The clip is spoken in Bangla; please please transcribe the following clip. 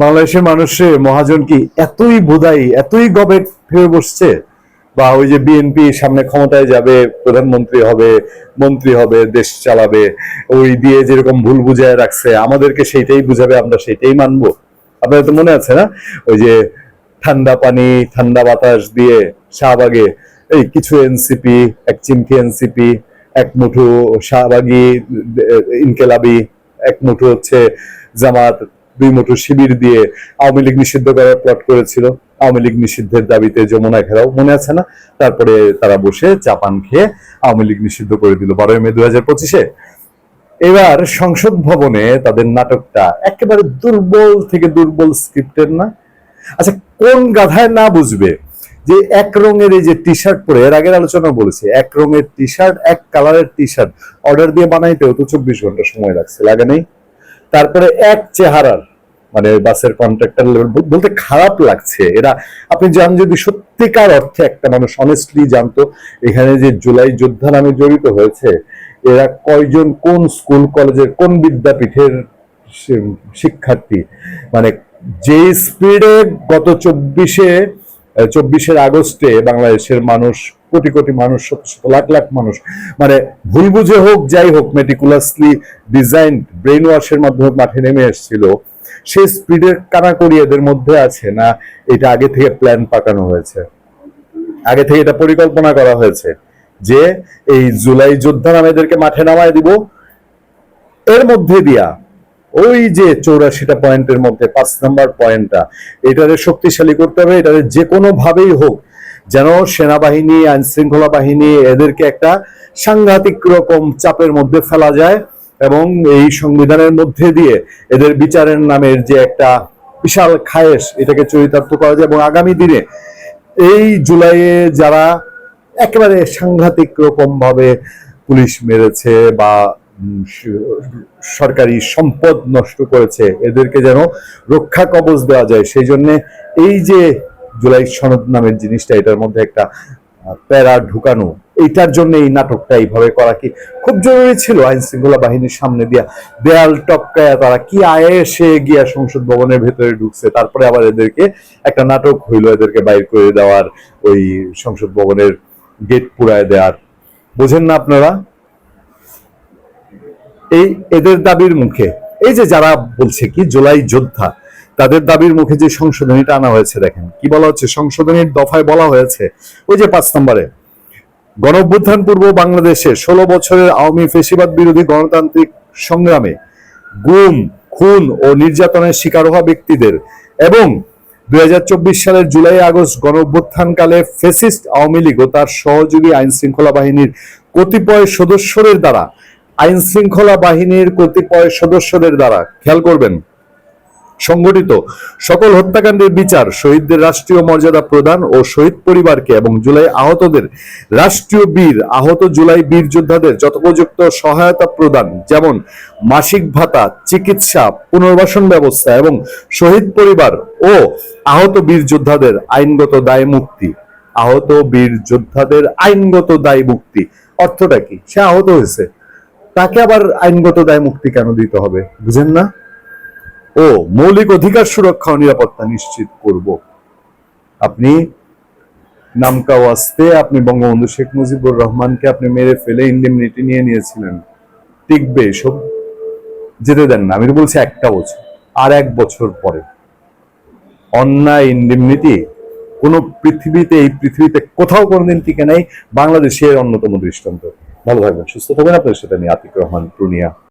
বাংলাদেশের মানুষের মহাজন কি এতই বোধাই, এতই গবেট ফিরে বসছে? বা ওই যে বিএনপি সামনে ক্ষমতায় যাবে, প্রধানমন্ত্রী হবে, মন্ত্রী হবে, দেশ চালাবে, ওই দিয়ে যেরকম ভুল বুঝায় রাখছে, আমাদেরকে সেইটাই বুঝাবে, আমরা সেইটাই মানব। আপনাদের তো মনে আছে না? ওই যে ঠান্ডা পানি, ঠান্ডা বাতাস দিয়ে শাহবাগে, এই কিছু এনসিপি, এক চিমকি এনসিপি, এক মুঠো শাহবাগি ইনকেলাবি, এক মুঠো হচ্ছে জামাত দুই মুঠো শিবির দিয়ে আওয়ামী লীগ নিষিদ্ধ করার প্লট করেছিল। আওয়ামী লীগ নিষিদ্ধের দাবিতে যমুনা ঘেরাও মনে আছে না? তারপরে তারা বসে চাপান খেয়ে আওয়ামী লীগ নিষিদ্ধ করে দিল বারোই মে দুই হাজার পঁচিশে। এবার সংসদ ভবনে তাদের নাটকটা একেবারে দুর্বল থেকে দুর্বল স্ক্রিপ্টের না? আচ্ছা কোন গাধায় না বুঝবে যে এক রঙের এই যে টি শার্ট পরে, এর আগের আলোচনা বলেছি, এক রঙের টি শার্ট এক কালারের টি শার্ট অর্ডার দিয়ে বানাইতেও তো চব্বিশ ঘণ্টা সময় লাগছে, লাগে নেই? তারপরে এক চেহারার মানে বাসের কন্ট্রাক্টর বলতে খারাপ লাগছে। এরা, আপনি জান যদি সত্যিকার অর্থে একটা মানুষ অনেস্টলি জানতো, এখানে যে জুলাই যোদ্ধা নামে জড়িত হয়েছে, এরা কয়জন কোন স্কুল কলেজের কোন বিদ্যাপীঠের শিক্ষার্থী? মানে যে স্পিডে গত চব্বিশে, চব্বিশের আগস্টে বাংলাদেশের মানুষ কোটি কোটি মানুষ, শত শত লাখ লাখ মানুষ। মানে ভুল বুঝে হোক, যাই হোক মেটিকুলাসলি ডিজাইন ব্রেন ওয়াশের মাধ্যমে মাঠে নেমে এসেছিল। সেই স্পিডের কানাকড়ি এদের মধ্যে আছে না এটা আগে থেকে প্ল্যান পাকানো হয়েছে? আগে থেকে এটা পরিকল্পনা করা হয়েছে যে এই জুলাই যোদ্ধা নামে এদেরকে মাঠে নামায় দিব। এর মধ্যে দিয়া ওই যে চৌরাশিটা পয়েন্টের মধ্যে পাঁচ নাম্বার পয়েন্টটা এটারে শক্তিশালী করতে হবে, এটারে যে কোনো ভাবেই হোক যেন সেনাবাহিনী আইন শৃঙ্খলা বাহিনী এদেরকে একটা সাংঘাতিক রকম চাপের মধ্যে ফেলা যায় এবং এই সংবিধানের মধ্যে দিয়ে এদের বিচারের নামের যে একটা বিশাল খায়েশ এটাকে চরিতার্থ করা যায় এবং আগামী দিনে এই জুলাইয়ে যারা একেবারে সাংঘাতিক রকম ভাবে পুলিশ মেরেছে বা সরকারি সম্পদ নষ্ট করেছে, এদেরকে যেন রক্ষা কবচ দেওয়া যায়, সেই জন্যে এই যে জুলাই সনদ নামের জিনিসটা, এটার মধ্যে একটা প্যারা ঢুকানো। এইটার জন্য এই নাটকটা এইভাবে করা কি খুব জরুরি ছিল আইন শৃঙ্খলা বাহিনীর সামনে দিয়া। দেয়াল টপকায়া তারা কি আয়ে এসে গিয়া সংসদ ভবনের ভেতরে ঢুকছে, তারপরে আবার এদেরকে একটা নাটক হইল এদেরকে বাইর করে দেওয়ার, ওই সংসদ ভবনের গেট পুরায় দেওয়ার। বোঝেন না আপনারা? এই, এদের দাবির মুখে। এই যে যারা বলছে কি, জুলাই যোদ্ধা তাদের দাবির মুখে যে সংশোধনীটা আনা হয়েছে, দেখেন, কি বলা হচ্ছে? সংশোধনীর দফায় বলা হয়েছে, ওই যে পাঁচ নম্বরে, গণঅভ্যুত্থান পূর্ব বাংলাদেশে ষোলো বছরের আওয়ামী ফেসিবাদ বিরোধী গণতান্ত্রিক সংগ্রামে গুম, খুন ও নির্যাতনের শিকার হওয়া ব্যক্তিদের এবং দু হাজার চব্বিশ সালের জুলাই আগস্ট গণঅভ্যুত্থানকালে ফেসিস্ট আওয়ামী লীগ ও তার সহযোগী আইন শৃঙ্খলা বাহিনীর কতিপয় সদস্যদের দ্বারা, আইন শৃঙ্খলা বাহিনীর কতিপয় সদস্যদের দ্বারা, খেয়াল করবেন সংগঠিত। সকল হত্যাকাণ্ডের বিচার শহীদদের রাষ্ট্রীয় মর্যাদা প্রদান ও শহীদ পরিবারকে এবং জুলাই আহতদের রাষ্ট্রীয় বীর, আহত জুলাই বীর যোদ্ধাদের যথোপযুক্ত সহায়তা প্রদান, যেমন মাসিক ভাতা, চিকিৎসা, পুনর্বাসন ব্যবস্থা এবং শহীদ পরিবার ও আহত বীর যোদ্ধাদের আইনগত দায় মুক্তি। আহত বীর যোদ্ধাদের আইনগত দায় মুক্তি। অর্থটা কি? সে আহত হয়েছে। তাকে আবার আইনগত দায় মুক্তি কেন দিতে হবে? বুঝেন না? ও মৌলিক অধিকার সুরক্ষা ও নিরাপত্তা নিশ্চিত করব। আপনি নামকা ওয়াস্তে আপনি বঙ্গবন্ধু শেখ মুজিবুর রহমানকে আপনি মেরে ফেলে ইন্ডেমনিটি নিয়ে নিয়েছিলেন। টিকবে এসব? যেতে দেন না, আমি বলছি একটা বছর, আর এক বছর পরে। অন্যায় ইন্ডেমনিটি কোন পৃথিবীতে, এই পৃথিবীতে কোথাও কোনোদিন টিকে নাই, বাংলাদেশের অন্যতম দৃষ্টান্ত। ভালো থাকবেন, সুস্থ থাকবেন আপনার সাথে আমি আতিক রহমান, পূর্ণিয়া।